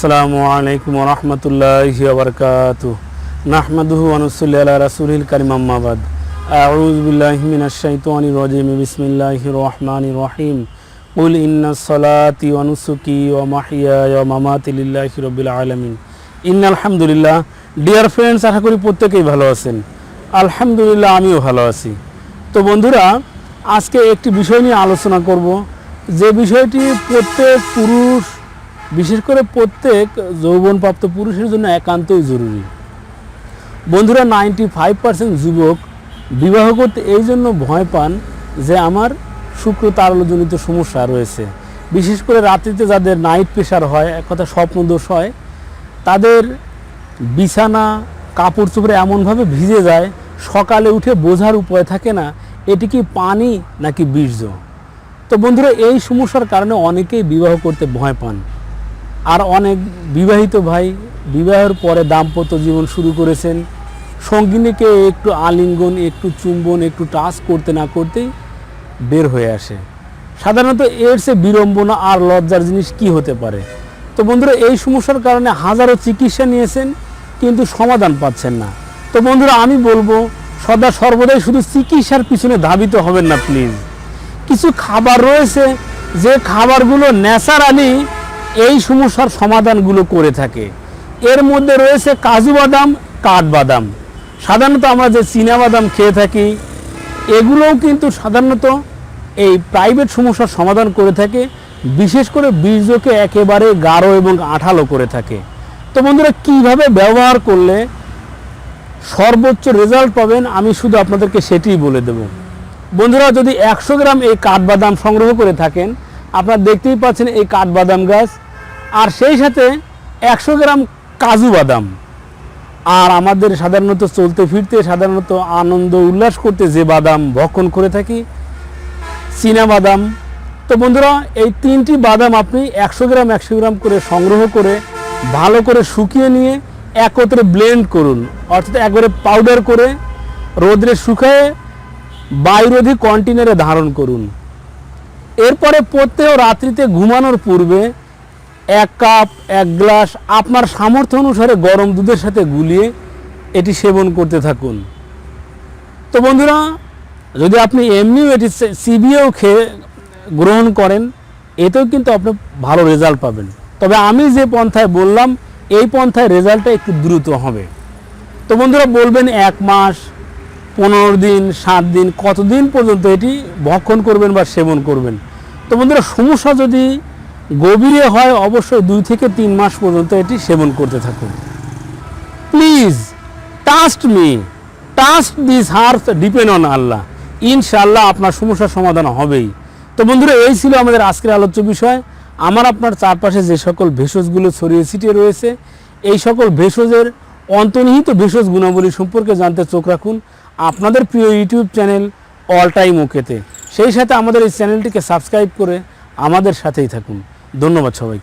আসসালামু আলাইকুম নাহমাদুহু আনুসুল্লি আলা রাসুলিল কারিম আম্মাবাদ আউযু বিল্লাহি মিনাশ শাইতানির রাজিম রহিম। কুল ইন্না সলাতি ওয়া নুসুকি ওয়া মাহইয়ায়া আলামিন। ইন্নাল হামদুলিল্লাহ। ডিয়ার ফ্রেন্ডস আশা করি প্রত্যেকেই ভালো আছেন। আলহামদুলিল্লাহ, আমিও ভালো আছি। তো বন্ধুরা, আজকে একটি বিষয় নিয়ে আলোচনা করব। যে বিষয়টি প্রত্যেক পুরুষ বিশেষ করে প্রত্যেক যৌবনপ্রাপ্ত পুরুষের জন্য একান্তই জরুরি। বন্ধুরা নাইনটি ফাইভ পার্সেন্ট যুবক বিবাহ করতে এই জন্য ভয় পান যে আমার শুক্র তারলজনিত সমস্যা রয়েছে। বিশেষ করে রাত্রিতে যাদের নাইট প্রেশার হয়, এক কথা স্বপ্নদোষ হয়, তাদের বিছানা, কাপড় চোপড়ে এমনভাবে ভিজে যায়, সকালে উঠে বোঝার উপায় থাকে না, এটি কি পানি নাকি বীর্য? তো বন্ধুরা, এই সমস্যার কারণে অনেকেই বিবাহ করতে ভয় পান। আর অনেক বিবাহিত ভাই বিবাহের পরে দাম্পত্য জীবন শুরু করেছেন। সঙ্গিনীকে একটু আলিঙ্গন, একটু চুম্বন, একটু টাচ করতে না করতেই বের হয়ে আসে। সাধারণত এর সে বিড়ম্বনা আর লজ্জার জিনিস কি হতে পারে? তো বন্ধুরা, এই সমস্যার কারণে হাজারো চিকিৎসা নিয়েছেন, কিন্তু সমাধান পাচ্ছেন না। তো বন্ধুরা, আমি বলব, সদা সর্বদাই শুধু চিকিৎসার পিছনে ধাবিত হবেন না প্লিজ কিছু খাবার রয়েছে, যে খাবারগুলো ন্যাচারালি এই সমস্যার সমাধানগুলো করে থাকে। এর মধ্যে রয়েছে কাজু বাদাম কাঠবাদাম সাধারণত আমরা যে বাদাম খেয়ে থাকি, এগুলোও কিন্তু সাধারণত এই প্রাইভেট সমস্যার সমাধান করে থাকে। বিশেষ করে বীর্যকে একেবারে গাঢ় এবং আঠালো করে থাকে। তো বন্ধুরা, কীভাবে ব্যবহার করলে সর্বোচ্চ রেজাল্ট পাবেন, আমি শুধু আপনাদেরকে সেটিই বলে দেব। বন্ধুরা, যদি একশো গ্রাম এই কাঠবাদাম সংগ্রহ করে থাকেন আপনারা দেখতেই পাচ্ছেন এই কাঠবাদাম গাছ। আর সেই সাথে একশো গ্রাম কাজু বাদাম। আর আমাদের সাধারণত চলতে ফিরতে সাধারণত আনন্দ, উল্লাস করতে যে বাদাম ভক্ষণ করে থাকি, চীনা বাদাম। তো বন্ধুরা, এই তিনটি বাদাম আপনি একশো গ্রাম একশো গ্রাম করে সংগ্রহ করে, ভালো করে শুকিয়ে নিয়ে একত্রে ব্লেন্ড করুন। অর্থাৎ একবারে পাউডার করে রোদ্রে শুকায়ে বায়ুরোধী কন্টেনারে ধারণ করুন। এরপরে প্রত্যেক রাত্রিতে ঘুমানোর পূর্বে এক কাপ, এক গ্লাস আপনার সামর্থ্য অনুসারে গরম দুধের সাথে গুলিয়ে এটি সেবন করতে থাকুন। তো বন্ধুরা, যদি আপনি এমনিও এটি সিবিও খেয়ে গ্রহণ করেন, এতেও কিন্তু আপনি ভালো রেজাল্ট পাবেন। তবে আমি যে পন্থায় বললাম, এই পন্থায় রেজাল্টটা একটু দ্রুত হবে। তো বন্ধুরা, বলবেন এক মাস পনেরো দিন, সাত দিন, কতদিন পর্যন্ত এটি ভক্ষণ করবেন বা সেবন করবেন? তো বন্ধুরা, সমস্যা যদি গভীরে হয়, অবশ্যই দুই থেকে তিন মাস পর্যন্ত এটি সেবন করতে থাকুন। Please trust me trust this hers depend on আল্লাহ। ইনশাআল্লাহ আপনার সমস্যার সমাধান হবেই। তো বন্ধুরা, এই ছিল আমাদের আজকের আলোচ্য বিষয়। আমার আপনার চারপাশে যে সকল ভেষজগুলো ছড়িয়ে ছিটিয়ে রয়েছে, এই সকল ভেষজের অন্তর্নিহিত ভেষজ গুণাবলী সম্পর্কে জানতে চোখ রাখুন। আপনাদের প্রিয় ইউটিউব চ্যানেল অল টাইম ওকেতে। সেই সাথে আমাদের এই চ্যানেলটিকে সাবস্ক্রাইব করে আমাদের সাথেই থাকুন। ধন্যবাদ সবাই